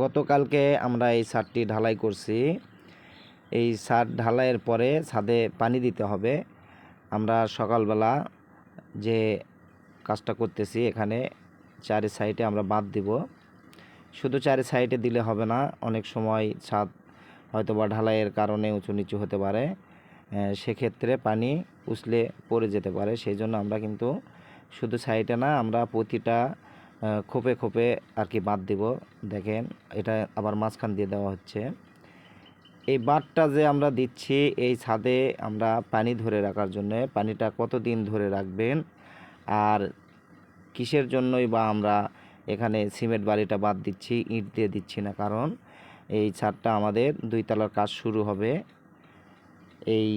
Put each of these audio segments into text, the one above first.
গতকালকে আমরা এই ছাদটি ঢালাই করছি। এই ছাদ ঢালাইয়ের পরে ছাদে পানি দিতে হবে। আমরা সকালবেলা যে কাজটা করতেছি এখানে চারি সাইডে আমরা বাদ দিব। শুধু চারি সাইডে দিলে হবে না, অনেক সময় ছাদ হয়তো বা ঢালাইয়ের কারণে উঁচু নিচু হতে পারে। সেক্ষেত্রে পানি উছলে পড়ে যেতে পারে। সেই জন্য আমরা কিন্তু শুধু সাইডে না, আমরা প্রতিটা খোপে খোপে আর কি বাদ দিব। দেখেন, এটা আবার মাঝখান দিয়ে দেওয়া হচ্ছে। এই বাঁধটা যে আমরা দিচ্ছি, এই ছাদে আমরা পানি ধরে রাখার জন্য, পানিটা কতদিন ধরে রাখবেন আর কিসের জন্যই বা আমরা এখানে সিমেন্ট বালিটা বাদ দিচ্ছি, ইট দিয়ে দিচ্ছি না? কারণ এই ছাদটা আমাদের দুই তলার কাজ শুরু হবে। এই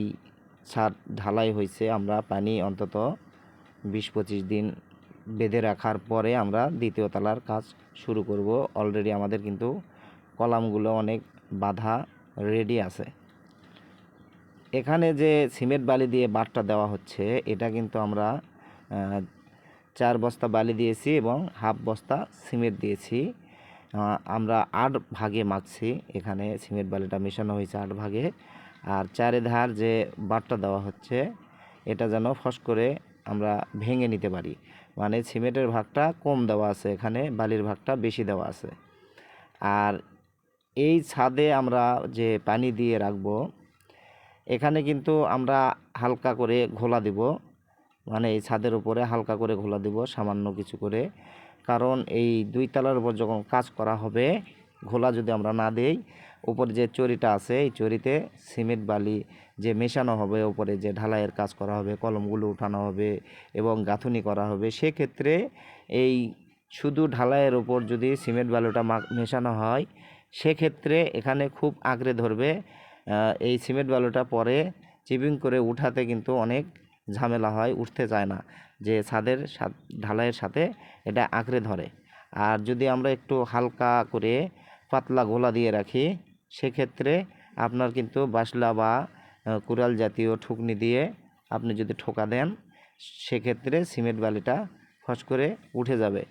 ছাদ ঢালাই হয়েছে আমরা পানি অন্তত বিশ পঁচিশ দিন বেঁধে রাখার পরে আমরা দ্বিতীয় তলার কাজ শুরু করব। অলরেডি আমাদের কিন্তু কলামগুলো অনেক বাধা রেডি আছে। এখানে যে সিমেন্ট বালি দিয়ে বাঁটটা দেওয়া হচ্ছে, এটা কিন্তু আমরা চার বস্তা বালি দিয়েছি এবং হাফ বস্তা সিমেন্ট দিয়েছি। আমরা আট ভাগে মাখছি। এখানে সিমেন্ট বালিটা মেশানো হয়েছে আট ভাগে। আর চারিধার যে বাঁটটা দেওয়া হচ্ছে, এটা যেন ফস করে আমরা ভেঙে নিতে পারি। মানে সিমেন্টের ভাগটা কম দেওয়া আছে, এখানে বালির ভাগটা বেশি দেওয়া আছে। আর এই ছাদে আমরা যে পানি দিয়ে রাখব, এখানে কিন্তু আমরা হালকা করে ঘোলা দিব। মানে এই ছাদের উপরে হালকা করে ঘোলা দিব, সামান্য কিছু করে। কারণ এই দুই তলার উপর যখন কাজ করা হবে ঘোলা যদি আমরা না দেই, উপরে যে চরিটা আছে, এই চরিতে সিমেন্ট বালি যে মেশানো হবে, উপরে যে ঢালাইয়ের কাজ করা হবে, কলমগুলো উঠানো হবে এবং গাঁথুনি করা হবে, সেক্ষেত্রে এই শুধু ঢালাইয়ের ওপর যদি সিমেন্ট বালুটা মেশানো হয়, সেক্ষেত্রে এখানে খুব আঁকড়ে ধরবে। এই সিমেন্ট বালুটা পরে চিপিং করে উঠাতে কিন্তু অনেক ঝামেলা হয়, উঠতে চায় না। যে ছাদের ঢালাইয়ের সাথে এটা আঁকড়ে ধরে। আর যদি আমরা একটু হালকা করে পাতলা গোলা দিয়ে রাখি। সেক্ষেত্রে আপনার কিন্তু বাসলা বা কুড়াল জাতীয় ঠুকনি দিয়ে আপনি যদি ঠোকা দেন, সেক্ষেত্রে সিমেন্ট বালিটা ফস করে উঠে যাবে।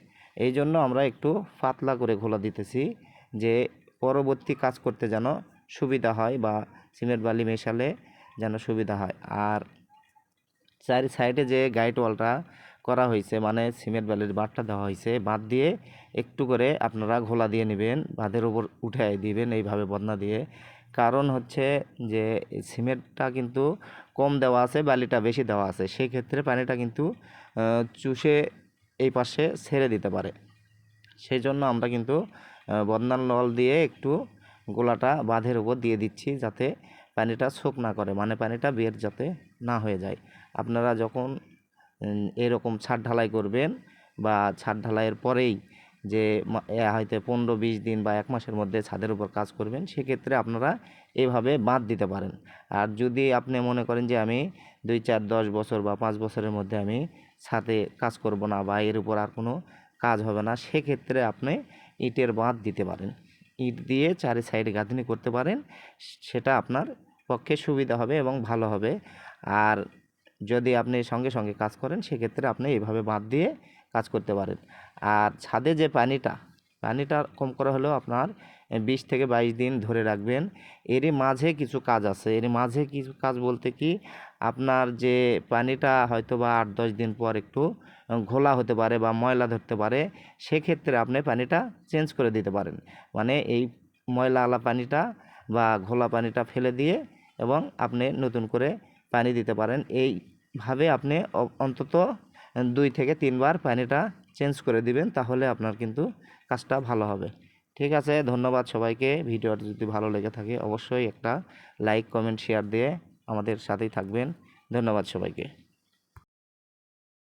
এই জন্য আমরা একটু পাতলা করে ঘোলা দিতেছি যে পরবর্তী কাজ করতে যেন সুবিধা হয় বা সিমেন্ট বালি মেশালে যেন সুবিধা হয়। আর চারি সাইডে যে গাইড ওয়ালটা করা হয়েছে মানে সিমেন্ট বালির বাঁধটা দেওয়া হয়েছে। বাঁধ দিয়ে একটু করে আপনারা ঘোলা দিয়ে নেবেন, বাঁধের উপর উঠে দিবেন এইভাবে বদনা দিয়ে। কারণ হচ্ছে যে সিমেন্টটা কিন্তু কম দেওয়া আছে, বালিটা বেশি দেওয়া আছে। সেই ক্ষেত্রে পানিটা কিন্তু চুষে এই পাশে ছেড়ে দিতে পারে। সেই জন্য আমরা কিন্তু বদনার নল দিয়ে একটু গোলাটা বাঁধের উপর দিয়ে দিচ্ছি যাতে পানিটা শোক না করে মানে পানিটা বের যাতে না হয়ে যায়। আপনারা যখন এরকম ছাদ ঢালাই করবেন বা ছাদ ঢালাইয়ের পরেই যে হয়তো পনেরো, বিশ দিন বা এক মাসের মধ্যে ছাদের উপর কাজ করবেন, সেক্ষেত্রে আপনারা এভাবে বাঁধ দিতে পারেন। আর যদি আপনি মনে করেন যে আমি দুই চার, দশ বছর বা পাঁচ বছরের মধ্যে আমি ছাদে কাজ করব না বা এর উপর আর কোনো কাজ হবে না, সেক্ষেত্রে আপনি ইটের বাঁধ দিতে পারেন। ইট দিয়ে চারি সাইডে গাঁথনি করতে পারেন, সেটা আপনার পক্ষে সুবিধা হবে এবং ভালো হবে। আর যদি আপনি সঙ্গে সঙ্গে কাজ করেন, সেক্ষেত্রে আপনি এইভাবে বাঁধ দিয়ে কাজ করতে পারেন। আর ছাদে যে পানিটা পানিটা কম করা হলেও আপনার বিশ থেকে বাইশ দিন ধরে রাখবেন। এরই মাঝে কিছু কাজ আছে। এর মাঝে কিছু কাজ বলতে কি, আপনার যে পানিটা হয়তো বা আট দশ দিন পর একটু ঘোলা হতে পারে বা ময়লা ধরতে পারে, সেক্ষেত্রে আপনি পানিটা চেঞ্জ করে দিতে পারেন। মানে এই ময়লা আলা পানিটা বা ঘোলা পানিটা ফেলে দিয়ে এবং আপনি নতুন করে পানি দিতে পারেন। এইভাবে আপনি অন্তত দুই থেকে তিনবার পানিটা চেঞ্জ করে দিবেন, তাহলে আপনার কিন্তু কাজটা ভালো হবে। ঠিক আছে, ধন্যবাদ সবাইকে। ভিডিওটা যদি ভালো লেগে থাকে, অবশ্যই একটা লাইক, কমেন্ট, শেয়ার দিয়ে আমাদের সাথেই থাকবেন। ধন্যবাদ সবাইকে।